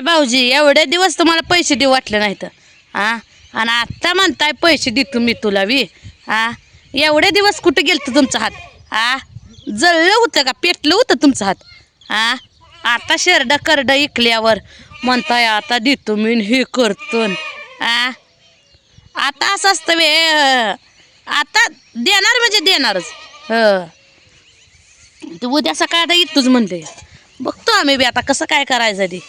काय भाऊजी एवढे दिवस तुम्हाला पैसे देऊ वाटले नाहीत. हां आणि आत्ता म्हणताय पैसे देतो मी तुला वी हां एवढे दिवस कुठे गेलतं तुमचा हात? हा जळलं होतं का? पेटलं होतं तुमचा हात? हां आता शेरडं करडं इकल्यावर म्हणताय आता देतो मी हे करतो. आ? आता असं असतं वे आता देणार म्हणजे देणारच. ह. तू उद्या सकाळ आता येतोच म्हणते बघतो आम्ही बी आता कसं काय करायचं ते.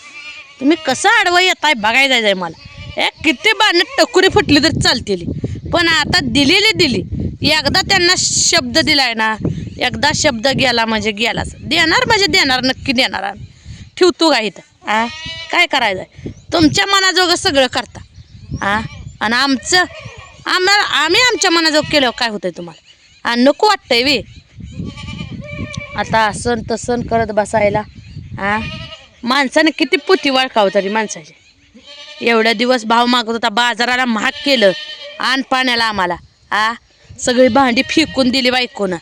तुम्ही कसं आडवं येताय बघायला आहे मला. ए किती बाणं टकुरी फुटली तरी चालतील. पण आता दिलेली दिली. एकदा त्यांना शब्द दिलाय ना एकदा शब्द गेला म्हणजे गेलाच. देणार म्हणजे देणार नक्की देणार आम्ही. ठेवतो का इथं? आ? काय करायचं आहे तुमच्या मनाजोगं सगळं करता. आ? आणि आमचं आम्हाला आम्ही आमच्या मनाजोग केल्यावर काय होतंय तुम्हाला? आणि नको वाटतंय वे आता असं तसं करत बसायला. आ? माणसानं किती पुती वळखाव तरी माणसाचे. एवढ्या दिवस भाव मागत होता बाजाराला महाग केलं आण पाण्याला आम्हाला. आ? सगळी भांडी फेकून दिली बायकोनं.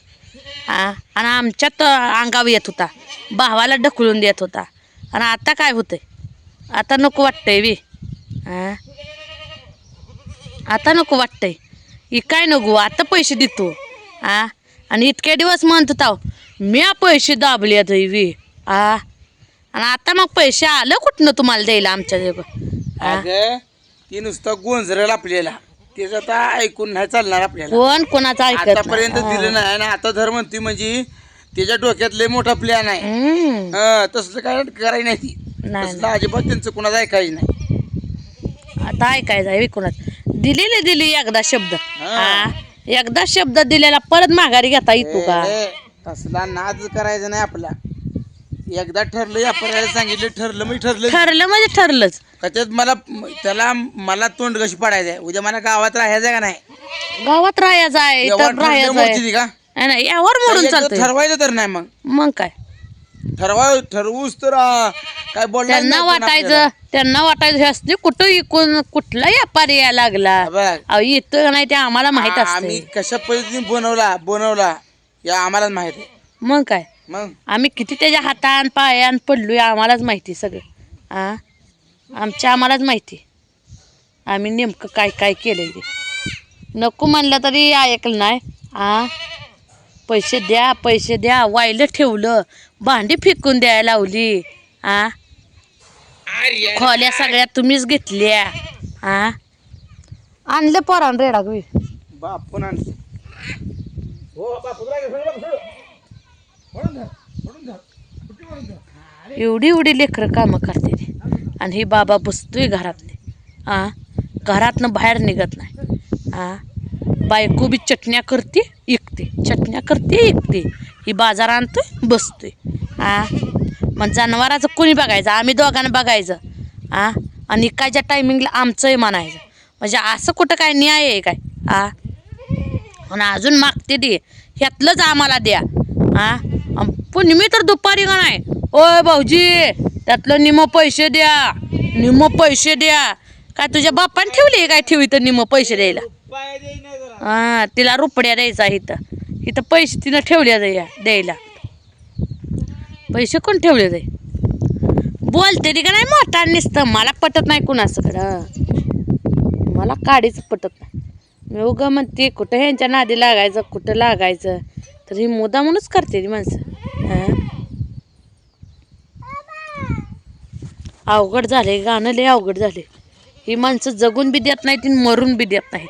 आ? आणि आमच्यात अंगावर येत होता भावाला ढकलून देत होता. आणि आता काय होतंय? आता नको वाटतंय वे हा आता नको वाटतंय. ही काय नको? आता पैसे देतो. आ? आणि इतके दिवस म्हणत होता म्या पैसे दाबले वी आ? आणि आता मग पैसे आलं कुठनं तुम्हाला द्यायला आमच्या जग अगं ती नुसतं गोंजरेल आपल्याला त्याचं आता ऐकून नाही चालणार आपल्याला. कोण कोणाचं ऐकत आतापर्यंत नाही. दिलं नाही आणि आता धर म्हणते म्हणजे त्याच्या डोक्यात लय मोठा प्लॅन आहे. हम्म. हं, तसलं काय करायची नाही ती. नाही तसलं अजिबात त्यांचं कुणाचं ऐकायचं नाही. आता ऐकायचं आहे विकूनच दिलेली दिली एकदा शब्द. हा. एकदा शब्द दिलेला परत माघारी घेता येतो का? ए, तसला नाद करायचा नाही आपला. एकदा ठरलं आपण सांगितलं ठरलं मी ठरलं. ठरलं म्हणजे ठरलंच. त्यात मला त्याला मला तोंड कशी पडायचं आहे उद्या मला गावात राहायचं का नाही? गावात राहायचं आहे एवढं इथं ठरलं राहायचं मोठी आहे. ती का? नाही, नाही यावर मोडून चालतंय. ठरवायचं तर नाही मग. मग काय? ठरवा ठरवूच तर आ, काय बोलणार त्यांना नाही कोण वाटायचं त्यांना वाटायचं हे असते कुठं इकून कुठला व्यापारी यायला लागला. बघ, अहो येतं का नाही ते आम्हाला माहीत आम्ही असते कशा पद्धतीने बनवला बनवला या आम्हालाच माहीत आहे. मग काय? मग? आम्ही किती त्याच्या हातान पायान पडलोय आम्हालाच माहिती सगळं. आ? आमच्या आम्हालाच माहिती. आम्ही नेमकं काय काय केलंय ते. नको म्हणलं तरी ऐकलं नाही. आ? पैसे द्या पैसे द्या. वायलं ठेवलं. भांडी फेकून द्यायला लावली. आ? खोल्या सगळ्या तुम्हीच घेतल्या. आ? आणलं पोरान रेडा गवी बापून आणलं. हो बापू एवढी एवढी लेकरं कामं करते ते. आणि ही बाबा बसतोय घरातले. आ? घरातनं बाहेर निघत नाही. आ? बायको बी चटण्या करते इकते चटण्या करते इकते ही बाजार आणतोय बसतोय. आ? मग जनावराचं कोणी बघायचं? आम्ही दोघांना बघायचं. आ? आणि इकायच्या टायमिंगला आमचंही म्हणायचं. म्हणजे असं कुठं काय न्याय आहे काय? आ? आणि अजून मागते दे ह्यातलंच आम्हाला द्या. हा पण मी तर दुपारी का नाही? ओय भाऊजी त्यातलं निम पैसे द्या. निम पैसे द्या. काय तुझ्या बापाने ठेवली काय ठेवी तर निम पैसे द्यायला? हा तिला रुपड्या द्यायचा इथं. इथं पैसे तिनं ठेवल्या जाय द्यायला. पैसे कोण ठेवले जाई बोलते ती का नाही मोठा निसतं. मला पटत नाही कुणासकडं. मला काडीच पटत नाही. मी उगा म्हणते कुठं ह्यांच्या नादी लागायचं कुठं लागायचं. तर ही मुदा म्हणूनच करते ती माणसं. अवघड झाले गाणं लय अवघड झाले. ही माणसं जगून बी देत नाहीत मरून बी देत नाहीत.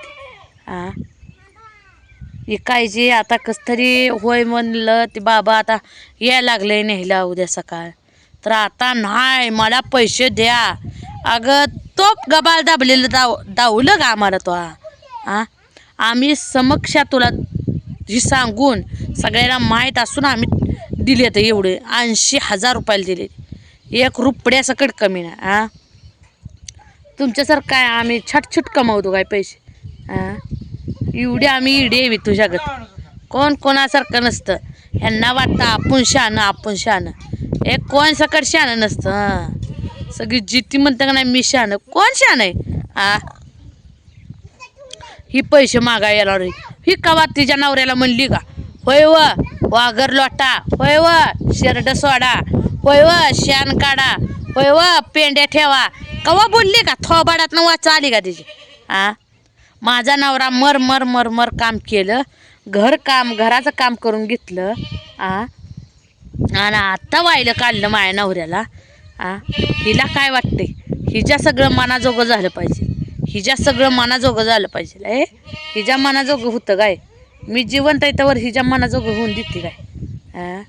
ती ही काळजी आता कस तरी होय म्हणलं ते बाबा आता यायला लागले न्यायला उद्या सकाळ. तर आता नाही मला पैसे द्या. अगं तो गबाळ दाबलेलं दाव दावलं का आम्हाला तो. आ? आम्ही समक्षा तुला ही सांगून सगळ्यांना माहीत असून आम्ही दिले तर एवढे. ऐंशी हजार रुपयाला दिले. एक रुपड्यासकट कमी ना आ? तुमच्यासारखं काय आम्ही छटछट कमावतो काय पैसे हां एवढे आम्ही इडे यावी तुझ्यागत. कोण कोणासारखं नसतं. ह्यांना वाटतं आपण शहाणं आपण शहाणं. हे कोण सकट शहाणं नसतं हां. सगळी जिती म्हणतं का नाही मी शहाणं. कोण शहाणं आहे आ? ही पैसे मागायला रे ही कवा तिच्या नवऱ्याला म्हणली का? होय व वाघर लोटा होय व? शेरड सोडा होय व? शान काढा होय व? पेंड्या ठेवा. कवा बोलली का? थोबाडातनं वाचा आली का तिची? आ? माझा नवरा मर मर मर मर काम केलं. घर काम घराचं काम करून घेतलं. आ? आणि आत्ता वाहिलं काढलं माझ्या नवऱ्याला. आ? हिला काय वाटते हिच्या सगळं मनाजोगं झालं पाहिजे. हिच्या सगळं मनाजोगं झालं पाहिजे. ए? हिच्या मनाजोगं होतं काय? मी जिवंत आहे त्यावर हिच्या मनाजोगं होऊन देते काय.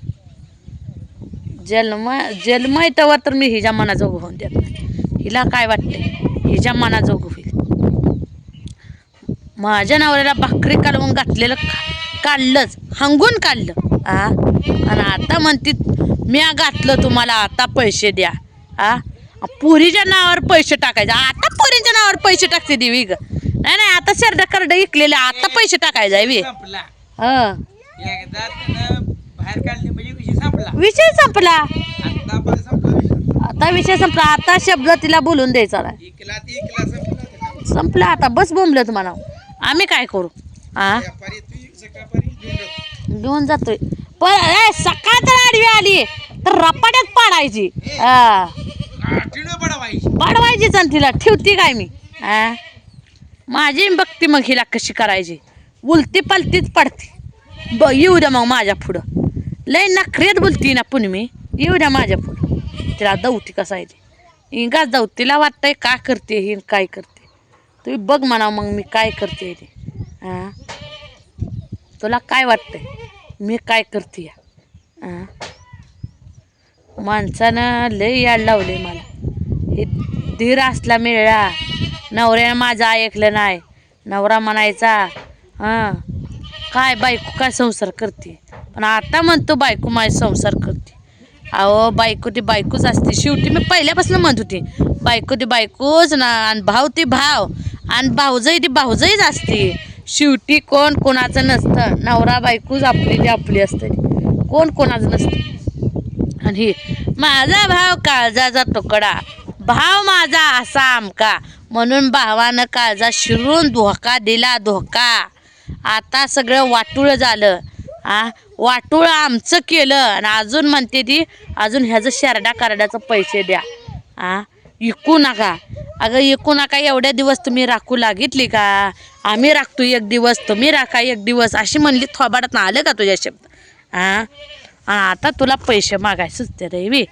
जन्म जन्म आहे तेव्हा तर मी हिच्या मनाजोगं होऊन देत नाही. हिला काय वाटतंय? हिच्या मनाजोगं होईल. माझ्या नवऱ्याला भाकरी कालवून घातलेलं काढलंच हंगून काढलं. आ? आणि आता म्हणते मी घातलं तुम्हाला आता पैसे द्या. आ? पुरीच्या नावावर पैसे टाकायचे. आता पुरीच्या नावावर पैसे टाकते देवी ग. नाही नाही आता शर्ट करड इकलेले आता पैसे टाकायचे आहे वी संपला. हं. एकदा त्यानं बाहेर काढले म्हणजे विषय संपला. विषय संपला. आता पण संपला विषय. आता विषय संपला आता शब्द तिला बोलून द्यायचा नाही. इकला ती इकला संपला आता. संपलं आता बस बोंबलं तुम्हाला आम्ही काय करू? आ? व्यापारी तू सकाळपारी घेऊन जातो. घेऊन जातोय. पण ए, सकाळ तर आडवी आली तर रपाट्यात पाडायची. हा. पडवायची. पाडवायचीच आणि तिला ठेवती काय मी? हा माझी बघती मग हिला कशी करायची. उलती पलतीच पडते. ब येऊ द्या मग माझ्या पुढं. लय नखरेत बोलती ना पुनमी येऊ द्या माझ्या पुढं. तिला दौती कसा आहे ते इंगाच जाऊ तिला वाटतंय का करते ही काय करते. तुम्ही बघ म्हणा मग मी काय करते ते. हा तुला काय वाटतंय? मी काय करते या? माणसानं लय याड लावले मला. हे धीर असला मिळा. नवऱ्यानं माझं ऐकलं नाही. नवरा म्हणायचा हां काय बायको काय संसार करते? पण आता म्हणतो बायको माझी संसार करते. अहो बायको ती बायकोच असते. शेवटी मी पहिल्यापासून म्हणत होती बायको ती बायकोच ना आणि भाव ती भाव आणि भाऊजई ती भाऊजईच असते. शेवटी कोण कोणाचं नसतं. नवरा बायकोच आपली ती आपली असते. कोण कोणाचं नसतं. आणि माझा भाव काळजाचा तुकडा भाव माझा असा आमका म्हणून भावानं काळजा शिरून धोका दिला धोका. आता सगळं वाटूळ झालं. आ वाटूळ आमचं केलं आणि अजून म्हणते ती अजून ह्याचं शेरडा कार्डाचं पैसे द्या. आ इकू नका. अगं इकू नका एवढ्या दिवस तुम्ही राखू लागितली का? आम्ही राखतो एक दिवस तुम्ही राखा एक दिवस. अशी म्हणली थोबाडात आलं का तुझ्या शब्द? हां आता तुला पैसे मागायचंच ते रवी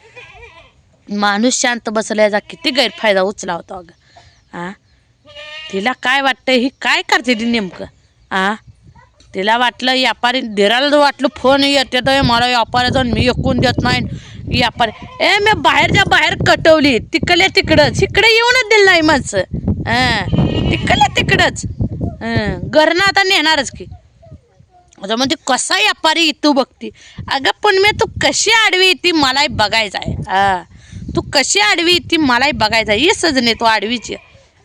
माणूस शांत बसला याचा किती गैरफायदा उचला होता अगं. आ? तिला काय वाटतं ही काय करते ती नेमकं? आ? तिला वाटलं व्यापारी धीराला वाटलं फोन येते तर मला व्यापारी जाऊन मी ऐकून देत नाही. व्यापारी ए मी बाहेरच्या बाहेर कटवली. तिकडल्या तिकडंच. इकडे येऊनच दिलं नाही माणसं. हां तिकडल्या तिकडंच. हं घरनं आता नेणारच की. आता म्हणजे कसा व्यापारी तू बघती? अगं पण मी तू कशी आडवी ती मलाही बघायचं आहे. हा तू कशी आडवी ती मलाही बघायचं आहे. ये सजने तू आडवीची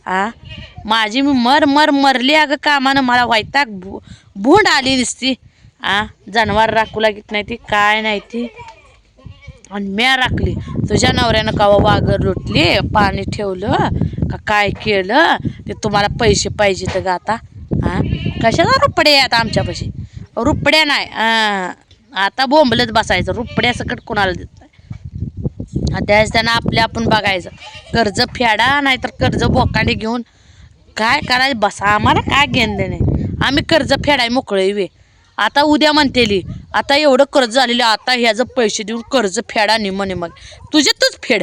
आ? माझी मी मर मर मरली अगं कामानं. मला वैताग भू भूंड आली दिसती आ? जनावर राखू लागत नाही ती काय नाही ती. आणि म्या राखली. तुझ्या नवऱ्यानं कवा वागर लुटली पाणी ठेवलं का काय केलं ते तुम्हाला पैसे पाहिजे तर ग आता हां कशाला रुपडे आता आमच्यापाशी? रुपड्या नाही. आता बोंबलत बसायचं. रुपड्या सकट कोणाला देत? नाही त्याच त्यांना आपले आपण बघायचं. कर्ज फेडा नाहीतर कर्ज बोकांडे घेऊन काय करायचं? बसा आम्हाला काय घेणं देणे आम्ही कर्ज फेडाय मोकळे वे आता उद्या म्हणतेली आता एवढं कर्ज झालेलं आता ह्याचं पैसे देऊन कर्ज फेडा नि म्हणे मग तुझे तूच फेड.